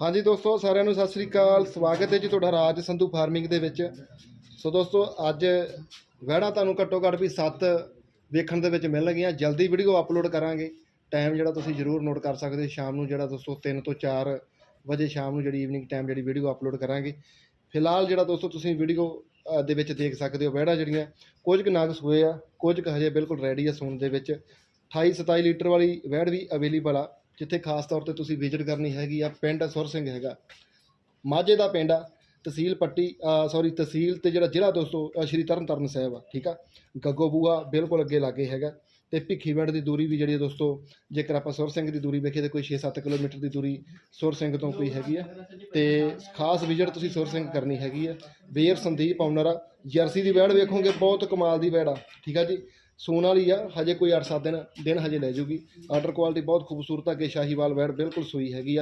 ਹਾਂਜੀ ਦੋਸਤੋ, ਸਾਰਿਆਂ ਨੂੰ ਸਤਿ ਸ੍ਰੀ ਅਕਾਲ। ਸਵਾਗਤ ਹੈ ਜੀ ਤੁਹਾਡਾ ਰਾਜ ਸੰਧੂ ਫਾਰਮਿੰਗ ਦੇ ਵਿੱਚ। ਸੋ ਦੋਸਤੋ, ਅੱਜ ਵਹਿੜਾ ਤੁਹਾਨੂੰ ਘੱਟੋ ਘੱਟ ਵੀ 7 ਵੇਖਣ ਦੇ ਵਿੱਚ ਮਿਲਣਗੀਆਂ। ਜਲਦੀ ਵੀਡੀਓ ਅਪਲੋਡ ਕਰਾਂਗੇ। ਟਾਈਮ ਜਿਹੜਾ ਤੁਸੀਂ ਜ਼ਰੂਰ ਨੋਟ ਕਰ ਸਕਦੇ ਸ਼ਾਮ ਨੂੰ ਜਿਹੜਾ ਦੋਸਤੋ 3 ਤੋਂ 4 ਵਜੇ ਸ਼ਾਮ ਨੂੰ ਜਿਹੜੀ ਈਵਨਿੰਗ ਟਾਈਮ ਜਿਹੜੀ ਵੀਡੀਓ ਅਪਲੋਡ ਕਰਾਂਗੇ। ਫਿਲਹਾਲ ਜਿਹੜਾ ਦੋਸਤੋ, ਤੁਸੀਂ ਵੀਡੀਓ ਦੇ ਵਿੱਚ ਦੇਖ ਸਕਦੇ ਹੋ ਵਹਿੜਾ ਜਿਹੜੀਆਂ। ਕੁਝ ਕੁ ਨਾਗ ਹੋਏ ਆ, ਕੁਝ ਕੁ ਹਜੇ ਬਿਲਕੁਲ ਰੈਡੀ ਆ ਸੂਣ ਦੇ ਵਿੱਚ। 28 27 ਲੀਟਰ ਵਾਲੀ ਵਹਿੜ ਵੀ ਅਵੇਲੇਬਲ ਆ। ਜਿੱਥੇ ਖਾਸ ਤੌਰ ਤੇ ਤੁਸੀਂ ਵਿਜ਼ਿਟ ਕਰਨੀ ਹੈਗੀ ਆ ਪਿੰਡ ਸੁਰ ਸਿੰਘ ਹੈਗਾ। ਮਾਝੇ ਦਾ ਪਿੰਡ ਆ ਤਹਿਸੀਲ ਪੱਟੀ ਸੌਰੀ ਤਹਿਸੀਲ ਤੇ ਜਿਹੜਾ ਜ਼ਿਲ੍ਹਾ ਦੋਸਤੋ ਅ, ਸ਼੍ਰੀ ਤਰਨਤਾਰਨ ਸਾਹਿਬ ਆ ਠੀਕ ਆ? ਗੱਗੋ ਬੂਆ ਬਿਲਕੁਲ ਅੱਗੇ ਲਾਗੇ ਹੈਗਾ ਤੇ ਭਿੱਖੀਵਿੰਡ ਦੀ ਦੂਰੀ ਵੀ ਜਿਹੜੀ ਆ ਦੋਸਤੋ ਜੇਕਰ ਆਪਾਂ ਸੁਰ ਸਿੰਘ ਦੀ ਦੂਰੀ ਵੇਖੀਏ ਤਾਂ ਕੋਈ 6-7 ਕਿਲੋਮੀਟਰ ਦੀ ਦੂਰੀ ਸੁਰ ਸਿੰਘ ਤੋਂ ਕੋਈ ਹੈਗੀ ਆ। ਤੇ ਖਾਸ ਵਿਜ਼ਿਟ ਤੁਸੀਂ ਸੁਰ ਸਿੰਘ ਕਰਨੀ ਹੈਗੀ ਆ। ਬੇਰ ਸੰਦੀਪ ਆਨਰ ਆ ਜਰਸੀ ਦੀ ਵੈੜ ਵੇਖੋਗੇ ਬਹੁਤ ਕਮਾਲ ਦੀ ਵੈੜ ਆ ਠੀਕ ਆ ਜੀ? ਸੂਣ ਵਾਲੀ ਆ, ਹਜੇ ਕੋਈ 8-7 ਦਿਨ ਦਿਨ ਹਜੇ ਲੈ ਜੂਗੀ। ਆਰਡਰ ਕੁਆਲਿਟੀ ਬਹੁਤ ਖੂਬਸੂਰਤ ਆ ਕਿ ਸ਼ਾਹੀਵਾਲ ਵੈੜ ਬਿਲਕੁਲ ਸੂਈ ਹੈਗੀ ਆ।